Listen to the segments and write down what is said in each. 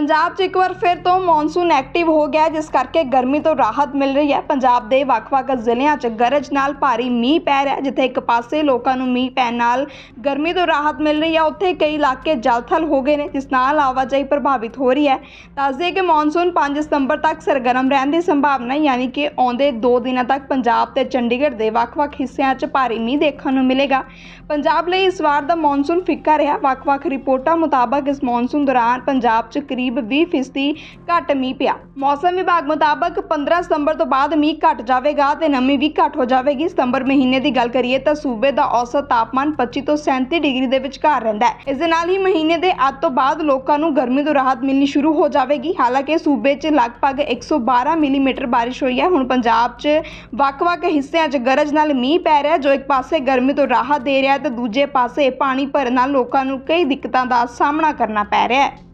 ਪੰਜਾਬ 'ਚ ਇੱਕ ਵਾਰ ਫਿਰ ਤੋਂ ਮੌਨਸੂਨ ਐਕਟਿਵ ਹੋ ਗਿਆ ਜਿਸ ਕਰਕੇ ਗਰਮੀ ਤੋਂ ਰਾਹਤ ਮਿਲ ਰਹੀ ਹੈ। ਪੰਜਾਬ ਦੇ ਵੱਖ-ਵੱਖ ਜ਼ਿਲ੍ਹਿਆਂ 'ਚ ਗਰਜ ਨਾਲ ਭਾਰੀ ਮੀਂਹ ਪੈ ਰਿਹਾ ਜਿੱਥੇ ਇੱਕ ਪਾਸੇ ਲੋਕਾਂ ਨੂੰ ਮੀਂਹ ਪੈਣ ਨਾਲ ਗਰਮੀ ਤੋਂ ਰਾਹਤ ਮਿਲ ਰਹੀ ਹੈ। ਉੱਥੇ ਕਈ ਇਲਾਕੇ ਜਲਥਲ ਹੋ ਗਏ ਨੇ, ਜਿਸ ਨਾਲ ਆਵਾਜਾਈ ਪ੍ਰਭਾਵਿਤ ਹੋ ਰਹੀ ਹੈ। ਦੱਸਦੇ ਕਿ ਮੌਨਸੂਨ 5 ਸਤੰਬਰ ਤੱਕ ਸਰਗਰਮ ਰਹਿਣ ਦੀ ਸੰਭਾਵਨਾ ਯਾਨੀ ਕਿ ਆਉਂਦੇ 2 ਦਿਨਾਂ ਤੱਕ ਪੰਜਾਬ ਤੇ ਚੰਡੀਗੜ੍ਹ ਦੇ ਵੱਖ-ਵੱਖ ਹਿੱਸਿਆਂ 'ਚ ਭਾਰੀ ਮੀਂਹ ਦੇਖਣ ਨੂੰ ਮਿਲੇਗਾ। ਪੰਜਾਬ ਲਈ ਇਸ ਵਾਰ ਦਾ ਮੌਨਸੂਨ ਫਿੱਕਾ ਰਿਹਾ। ਵੱਖ-ਵੱਖ ਰਿਪੋਰਟਾਂ ਮੁਤਾਬਕ ਇਸ ਮੌਨਸੂਨ ਦੌਰਾਨ ਪੰਜਾਬ 'ਚ ਕਰੀਬ 20% ਘੱਟ ਮੀਂਹ ਪਿਆ। ਮੌਸਮ ਵਿਭਾਗ ਮੁਤਾਬਕ 15 ਸਤੰਬਰ ਤੋਂ ਬਾਅਦ ਮੀਂਹ ਘਟ ਜਾਵੇਗਾ ਤੇ ਨਮੀ ਵੀ ਘੱਟ ਹੋ ਜਾਵੇਗੀ। ਸਤੰਬਰ ਮਹੀਨੇ ਦੀ ਗੱਲ ਕਰੀਏ ਤਾਂ ਸੂਬੇ ਦਾ ਔਸਤ ਤਾਪਮਾਨ 25 ਤੋਂ 37 ਡਿਗਰੀ ਦੇ ਵਿਚਕਾਰ ਰਹਿੰਦਾ ਹੈ। ਇਸ ਦੇ ਨਾਲ ਹੀ ਮਹੀਨੇ ਦੇ ਅੱਧ ਤੋਂ ਬਾਅਦ ਲੋਕਾਂ ਨੂੰ ਗਰਮੀ ਤੋਂ ਰਾਹਤ ਮਿਲਣੀ ਸ਼ੁਰੂ ਹੋ ਜਾਵੇਗੀ। ਹਾਲਾਂਕਿ ਸੂਬੇ 'ਚ ਲਗਭਗ 112 ਮਿਲੀਮੀਟਰ ਬਾਰਿਸ਼ ਹੋਈ ਹੈ। ਹੁਣ ਪੰਜਾਬ 'ਚ ਵੱਖ-ਵੱਖ ਹਿੱਸਿਆਂ 'ਚ ਗਰਜ ਨਾਲ ਮੀਂਹ ਪੈ ਰਿਹਾ ਜੋ ਇੱਕ ਪਾਸੇ ਗਰਮੀ ਤੋਂ ਰਾਹਤ ਦੇ ਰਿਹਾ ਹੈ ਤੇ ਦੂਜੇ ਪਾਸੇ ਪਾਣੀ ਭਰਨ ਨਾਲ ਲੋਕਾਂ ਨੂੰ ਕਈ ਦਿੱਕਤਾਂ ਦਾ ਸਾਹਮਣਾ ਕਰਨਾ ਪੈ ਰਿਹਾ ਹੈ।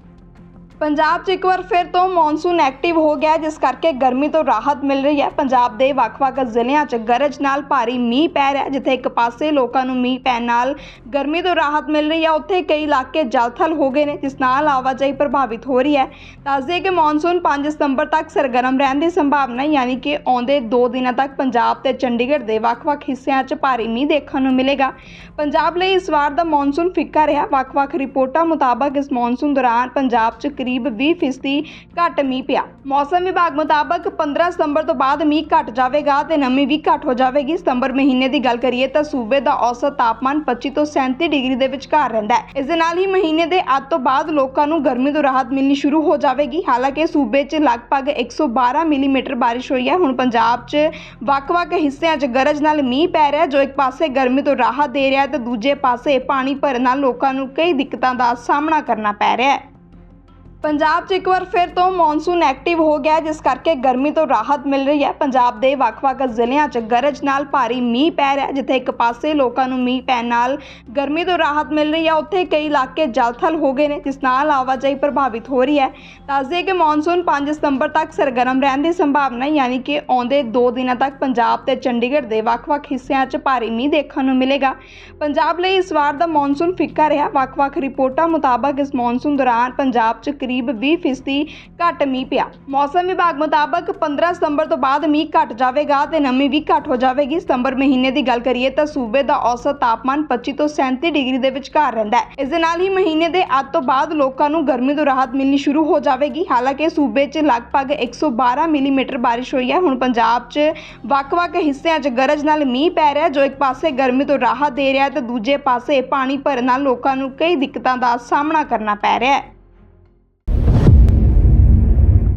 ਪੰਜਾਬ 'ਚ ਇੱਕ ਵਾਰ ਫਿਰ ਤੋਂ ਮੌਨਸੂਨ ਐਕਟਿਵ ਹੋ ਗਿਆ ਜਿਸ ਕਰਕੇ ਗਰਮੀ ਤੋਂ ਰਾਹਤ ਮਿਲ ਰਹੀ ਹੈ। ਪੰਜਾਬ ਦੇ ਵੱਖ-ਵੱਖ ਜ਼ਿਲ੍ਹਿਆਂ 'ਚ ਗਰਜ ਨਾਲ ਭਾਰੀ ਮੀਂਹ ਪੈ ਰਿਹਾ ਜਿੱਥੇ ਇੱਕ ਪਾਸੇ ਲੋਕਾਂ ਨੂੰ ਮੀਂਹ ਪੈਣ ਨਾਲ ਗਰਮੀ ਤੋਂ ਰਾਹਤ ਮਿਲ ਰਹੀ ਹੈ। ਉੱਥੇ ਕਈ ਇਲਾਕੇ ਜਲਥਲ ਹੋ ਗਏ ਨੇ, ਜਿਸ ਨਾਲ ਆਵਾਜਾਈ ਪ੍ਰਭਾਵਿਤ ਹੋ ਰਹੀ ਹੈ। ਦੱਸਦੇ ਕਿ ਮੌਨਸੂਨ 5 ਸਤੰਬਰ ਤੱਕ ਸਰਗਰਮ ਰਹਿਣ ਦੀ ਸੰਭਾਵਨਾ ਯਾਨੀ ਕਿ ਆਉਂਦੇ 2 ਦਿਨਾਂ ਤੱਕ ਪੰਜਾਬ ਤੇ ਚੰਡੀਗੜ੍ਹ ਦੇ ਵੱਖ-ਵੱਖ ਹਿੱਸਿਆਂ 'ਚ ਭਾਰੀ ਮੀਂਹ ਦੇਖਣ ਨੂੰ ਮਿਲੇਗਾ। ਪੰਜਾਬ ਲਈ ਇਸ ਵਾਰ ਦਾ ਮੌਨਸੂਨ ਫਿੱਕਾ ਰਿਹਾ। ਵੱਖ-ਵੱਖ ਰਿਪੋਰਟਾਂ ਮੁਤਾਬਕ ਇਸ ਮੌਨਸੂਨ ਦੌਰਾਨ ਪੰਜਾਬ 'ਚ ਕਰੀਬ 20% ਘੱਟ ਮੀਂਹ ਪਿਆ। ਮੌਸਮ ਵਿਭਾਗ ਮੁਤਾਬਕ 15 ਸਤੰਬਰ ਤੋਂ ਬਾਅਦ ਮੀਂਹ ਘਟ ਜਾਵੇਗਾ ਤੇ ਨਮੀ ਵੀ ਘੱਟ ਹੋ ਜਾਵੇਗੀ। ਸਤੰਬਰ ਮਹੀਨੇ ਦੀ ਗੱਲ ਕਰੀਏ ਤਾਂ ਸੂਬੇ ਦਾ ਔਸਤ ਤਾਪਮਾਨ 25 ਤੋਂ 37 ਡਿਗਰੀ ਦੇ ਵਿਚਕਾਰ ਰਹਿੰਦਾ ਹੈ। ਇਸ ਦੇ ਨਾਲ ਹੀ ਮਹੀਨੇ ਦੇ ਅੱਧ ਤੋਂ ਬਾਅਦ ਲੋਕਾਂ ਨੂੰ ਗਰਮੀ ਤੋਂ ਰਾਹਤ ਮਿਲਣੀ ਸ਼ੁਰੂ ਹੋ ਜਾਵੇਗੀ। ਹਾਲਾਂਕਿ ਸੂਬੇ 'ਚ ਲਗਭਗ 112 ਮਿਲੀਮੀਟਰ ਬਾਰਿਸ਼ ਹੋਈ ਹੈ। ਹੁਣ ਪੰਜਾਬ 'ਚ ਵੱਖ-ਵੱਖ ਹਿੱਸਿਆਂ 'ਚ ਗਰਜ ਨਾਲ ਮੀਂਹ ਪੈ ਰਿਹਾ ਜੋ ਇੱਕ ਪਾਸੇ ਗਰਮੀ ਤੋਂ ਰਾਹਤ ਦੇ ਰਿਹਾ ਹੈ ਤੇ ਦੂਜੇ ਪਾਸੇ ਪਾਣੀ ਭਰਨ ਨਾਲ ਲੋਕਾਂ ਨੂੰ ਕਈ ਦਿੱਕਤਾਂ ਦਾ ਸਾਹਮਣਾ ਕਰਨਾ ਪੈ ਰਿਹਾ ਹੈ। ਪੰਜਾਬ 'ਚ ਇੱਕ ਵਾਰ ਫਿਰ ਤੋਂ ਮੌਨਸੂਨ ਐਕਟਿਵ ਹੋ ਗਿਆ ਜਿਸ ਕਰਕੇ ਗਰਮੀ ਤੋਂ ਰਾਹਤ ਮਿਲ ਰਹੀ ਹੈ। ਪੰਜਾਬ ਦੇ ਵੱਖ-ਵੱਖ ਜ਼ਿਲ੍ਹਿਆਂ 'ਚ ਗਰਜ ਨਾਲ ਭਾਰੀ ਮੀਂਹ ਪੈ ਰਿਹਾ ਜਿੱਥੇ ਇੱਕ ਪਾਸੇ ਲੋਕਾਂ ਨੂੰ ਮੀਂਹ ਪੈਣ ਨਾਲ ਗਰਮੀ ਤੋਂ ਰਾਹਤ ਮਿਲ ਰਹੀ ਹੈ। ਉੱਥੇ ਕਈ ਇਲਾਕੇ ਜਲਥਲ ਹੋ ਗਏ ਨੇ, ਜਿਸ ਨਾਲ ਆਵਾਜਾਈ ਪ੍ਰਭਾਵਿਤ ਹੋ ਰਹੀ ਹੈ। ਦੱਸਦੇ ਕਿ ਮੌਨਸੂਨ 5 ਸਤੰਬਰ ਤੱਕ ਸਰਗਰਮ ਰਹਿਣ ਦੀ ਸੰਭਾਵਨਾ ਯਾਨੀ ਕਿ ਆਉਂਦੇ 2 ਦਿਨਾਂ ਤੱਕ ਪੰਜਾਬ ਤੇ ਚੰਡੀਗੜ੍ਹ ਦੇ ਵੱਖ-ਵੱਖ ਹਿੱਸਿਆਂ 'ਚ ਭਾਰੀ ਮੀਂਹ ਦੇਖਣ ਨੂੰ ਮਿਲੇਗਾ। ਪੰਜਾਬ ਲਈ ਇਸ ਵਾਰ ਦਾ ਮੌਨਸੂਨ ਫਿੱਕਾ ਰਿਹਾ। ਵੱਖ-ਵੱਖ ਰਿਪੋਰਟਾਂ ਮੁਤਾਬਕ ਇਸ ਮੌਨਸੂਨ ਦੌਰਾਨ ਪੰਜਾਬ 'ਚ ਕਰੀਬ 20% ਘੱਟ ਮੀਂਹ ਪਿਆ। ਮੌਸਮ ਵਿਭਾਗ ਮੁਤਾਬਕ 15 ਸਤੰਬਰ ਤੋਂ ਬਾਅਦ ਮੀਂਹ ਘਟ ਜਾਵੇਗਾ ਤੇ ਨਮੀ ਵੀ ਘੱਟ ਹੋ ਜਾਵੇਗੀ। ਸਤੰਬਰ ਮਹੀਨੇ ਦੀ ਗੱਲ ਕਰੀਏ ਤਾਂ ਸੂਬੇ ਦਾ ਔਸਤ ਤਾਪਮਾਨ 25 ਤੋਂ 37 ਡਿਗਰੀ ਦੇ ਵਿਚਕਾਰ ਰਹਿੰਦਾ ਹੈ। ਇਸ ਦੇ ਨਾਲ ਹੀ ਮਹੀਨੇ ਦੇ ਅੱਧ ਤੋਂ ਬਾਅਦ ਲੋਕਾਂ ਨੂੰ ਗਰਮੀ ਤੋਂ ਰਾਹਤ ਮਿਲਣੀ ਸ਼ੁਰੂ ਹੋ ਜਾਵੇਗੀ। ਹਾਲਾਂਕਿ ਸੂਬੇ 'ਚ ਲਗਭਗ 112 ਮਿਲੀਮੀਟਰ ਬਾਰਿਸ਼ ਹੋਈ ਹੈ। ਹੁਣ ਪੰਜਾਬ 'ਚ ਵੱਖ-ਵੱਖ ਹਿੱਸਿਆਂ 'ਚ ਗਰਜ ਨਾਲ ਮੀਂਹ ਪੈ ਰਿਹਾ ਜੋ ਇੱਕ ਪਾਸੇ ਗਰਮੀ ਤੋਂ ਰਾਹਤ ਦੇ ਰਿਹਾ ਹੈ ਤੇ ਦੂਜੇ ਪਾਸੇ ਪਾਣੀ ਭਰਨ ਨਾਲ ਲੋਕਾਂ ਨੂੰ ਕਈ ਦਿੱਕਤਾਂ ਦਾ ਸਾਹਮਣਾ ਕਰਨਾ ਪੈ ਰਿਹਾ ਹੈ।